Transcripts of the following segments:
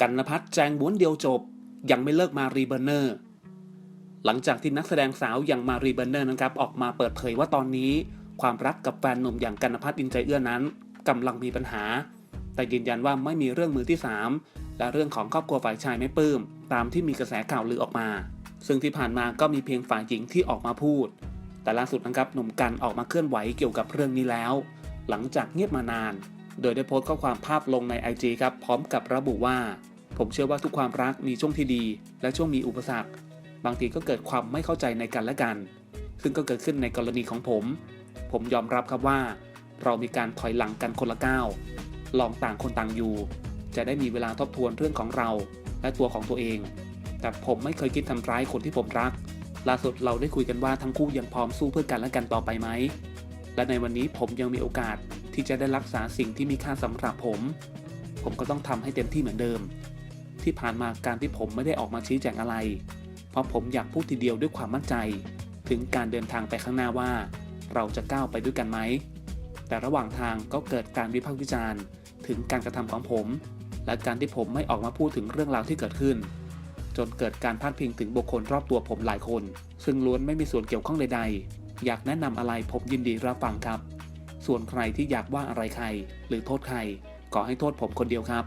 กันนพัฒน์แจงม้วนเดียวจบ ยังไม่เลิกมารีเบอร์เนอร์ หลังจากที่นักแสดงสาวอย่างมารีเบอร์เนอร์นะครับออกมาเปิดเผยว่าตอนนี้ ความรักกับแฟนหนุ่มอย่างกันนพัฒน์อินใจเอื้อนั้นกำลังมีปัญหา แต่ยืนยันว่าไม่มีเรื่องมือที่ 3 และเรื่องของครอบครัวฝ่ายชายไม่ปลื้มตามที่มีกระแสข่าวลือออกมา ซึ่งที่ผ่านมาก็มีเพียงฝ่ายหญิงที่ออกมาพูด แต่ล่าสุดนะครับหนุ่มกันออกมาเคลื่อนไหวเกี่ยวกับเรื่องนี้แล้ว หลังจากเงียบมานาน โดยได้โพสต์ข้อความภาพลงใน IG ครับพร้อมกับระบุว่า ผมเชื่อว่าทุกความรักมีช่วงที่ดี และช่วงมีอุปสรรค บางทีก็เกิดความไม่เข้าใจในกันและกัน ซึ่งก็เกิดขึ้นในกรณีของผม ผมยอมรับครับว่า เรามีการถอยหลังกันคนละก้าวลองต่างคนต่างอยู่ จะได้มีเวลาทบทวนเรื่องของเรา และตัวของตัวเอง แต่ผมไม่เคยคิดทำร้ายคนที่ผมรักล่าสุดเราได้คุยกันว่าทั้งคู่ยังพร้อมสู้เพื่อกันและกันต่อไปไหม และในวันนี้ผมยังมีโอกาสที่จะได้รักษาสิ่งที่มีค่าสำหรับผม ผมก็ต้องทำให้เต็มที่เหมือนเดิม ที่ผ่านมาการที่ผมไม่ได้ออกมาชี้แจงอะไร เพราะผมอยากพูดทีเดียวด้วยความมั่นใจ ถึงการเดินทางไปข้างหน้าว่า เราจะก้าวไปด้วยกันไหม แต่ระหว่างทางก็เกิดการวิพากษ์วิจารณ์ถึงการกระทำของผม และการที่ผมไม่ออกมาพูดถึงเรื่องราวที่เกิดขึ้น จนเกิดการพาดพิงถึงบุคคลรอบตัวผมหลายคน ซึ่งล้วนไม่มีส่วนเกี่ยวข้องใดๆ อยากแนะนำอะไรผมยินดีรับฟังครับ ส่วนใครที่อยากว่าอะไรใคร หรือโทษใครขอให้โทษผมคนเดียวครับ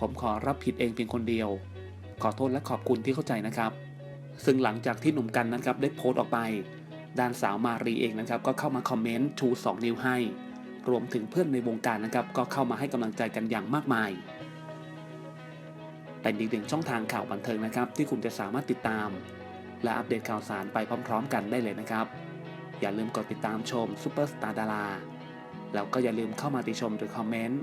ผมขอรับผิดเองเพียงคนเดียว ขอโทษและขอบคุณที่เข้าใจนะครับ ซึ่งหลังจากที่หนุ่มกันนั้นครับได้โพสต์ออกไป ด้านสาวมารีเองนะครับ ก็เข้ามาคอมเมนต์ชู 2 นิ้วให้ รวมถึงเพื่อนในวงการนะครับ ก็เข้ามาให้กำลังใจกันอย่างมากมาย เป็นอีกหนึ่งช่องทางข่าวบันเทิงนะครับ ที่คุณจะสามารถติดตาม และอัปเดตข่าวสารไปพร้อม ๆ กันได้เลยนะครับ อย่าลืมกดติดตามชมซูเปอร์สตาร์ดาราแล้วก็อย่าลืมเข้ามาติชมหรือคอมเมนต์